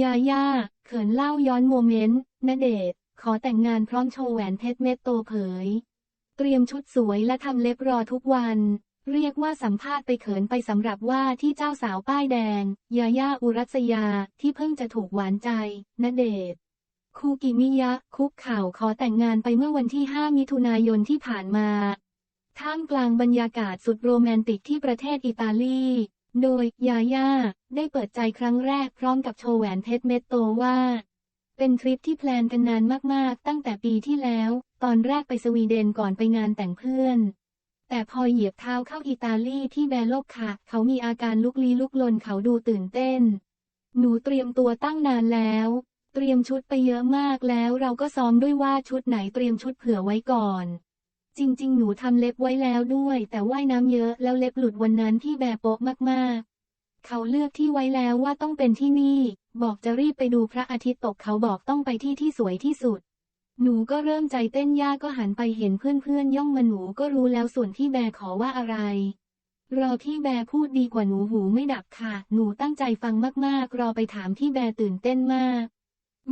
ยาย่า เขินเล่าย้อนโมเมนต์ณเดชขอแต่งงานพร้อมโชว์แหวนเพชรเม็ดโตเผย เตรียมชุดสวยและทำเล็บรอทุกวัน เรียกว่าสัมภาษณ์ไปเขินไปสำหรับว่าที่เจ้าสาวป้ายแดง ยาย่าอุรัสยาที่เพิ่งจะถูกหวานใจณเดชคูกิมิยะ คุกเข่าขอแต่งงานไปเมื่อวันที่ 5 มิถุนายนที่ผ่านมา ท่ามกลางบรรยากาศสุดโรแมนติกที่ประเทศอิตาลี โดย ยาย่า ได้เปิดใจครั้งแรกพร้อมกับโชว์แหวนเพชรเม็ดโตว่า เป็นทริปที่แพลนกันนานมากๆ ตั้งแต่ปีที่แล้ว ตอนแรกไปสวีเดนก่อนไปงานแต่งเพื่อน แต่พอเหยียบเท้าเข้าอิตาลีที่แบโลกค่ะ เขามีอาการลุกลี้ลุกลนเขาดูตื่นเต้น หนูเตรียมตัวตั้งนานแล้ว เตรียมชุดไปเยอะมากแล้วเราก็ซ้อมด้วยว่าชุดไหนเตรียมชุดเผื่อไว้ก่อน จริง ๆ หนูทำเล็บไว้แล้วด้วย แต่ว่ายน้ำเยอะแล้วเล็บหลุดวันนั้นที่แบโปะมากๆ เขาเลือกที่ไว้แล้วว่าต้องเป็นที่นี่ บอกจะรีบไปดูพระอาทิตย์ตกเขาบอกต้องไปที่ที่สวยที่สุด หนูก็เริ่มใจเต้นย่าก็หันไปเห็นเพื่อนๆย่องมาหนูก็รู้แล้วส่วนที่แบขอว่าอะไร รอที่แบพูดดีกว่าหนูหูไม่ดับค่ะ หนูตั้งใจฟังมากๆ รอไปถามที่แบตื่นเต้นมาก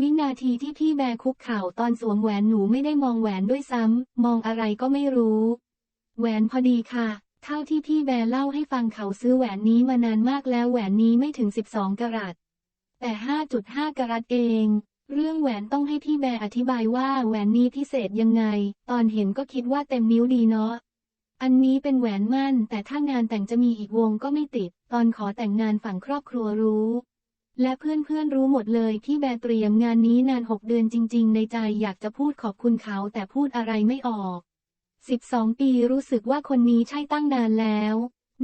วินาทีที่พี่แบคุกเข่าตอนสวมแหวนหนูไม่ได้มองแหวนด้วยซ้ำ มองอะไรก็ไม่รู้ แหวนพอดีค่ะ เท่าที่พี่แบเล่าให้ฟังเขาซื้อแหวนนี้มานานมากแล้วแหวนนี้ไม่ถึง 12 กรัต แต่ 5.5 กรัตเอง เรื่องแหวนต้องให้พี่แบอธิบายว่าแหวนนี้พิเศษยังไง ตอนเห็นก็คิดว่าเต็มนิ้วดีเนาะ อันนี้เป็นแหวนมั่น แต่ถ้างานแต่งจะมีอีกวงก็ไม่ติด ตอนขอแต่งงานฝั่งครอบครัวรู้ และเพื่อนๆรู้หมดเลยที่แบเตรียมงานนี้นานหกเดือนจริง ๆ ในใจอยากจะพูดขอบคุณเขาแต่พูดอะไรไม่ออก 12 ปีรู้สึกว่าคนนี้ใช่ตั้งนานแล้ว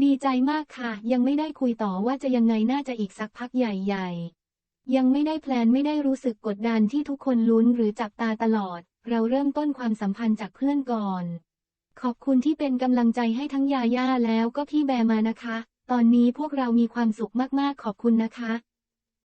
ดีใจมากค่ะ ยังไม่ได้คุยต่อว่าจะยังไงน่าจะอีกสักพักใหญ่ ๆ ยังไม่ได้แพลนไม่ได้รู้สึกกดดันที่ทุกคนลุ้นหรือจับตาตลอด เราเริ่มต้นความสัมพันธ์จากเพื่อนก่อน ขอบคุณที่เป็นกำลังใจให้ทั้งยาย่าแล้วก็พี่แบมานะคะ ตอนนี้พวกเรามีความสุขมากๆขอบคุณนะคะ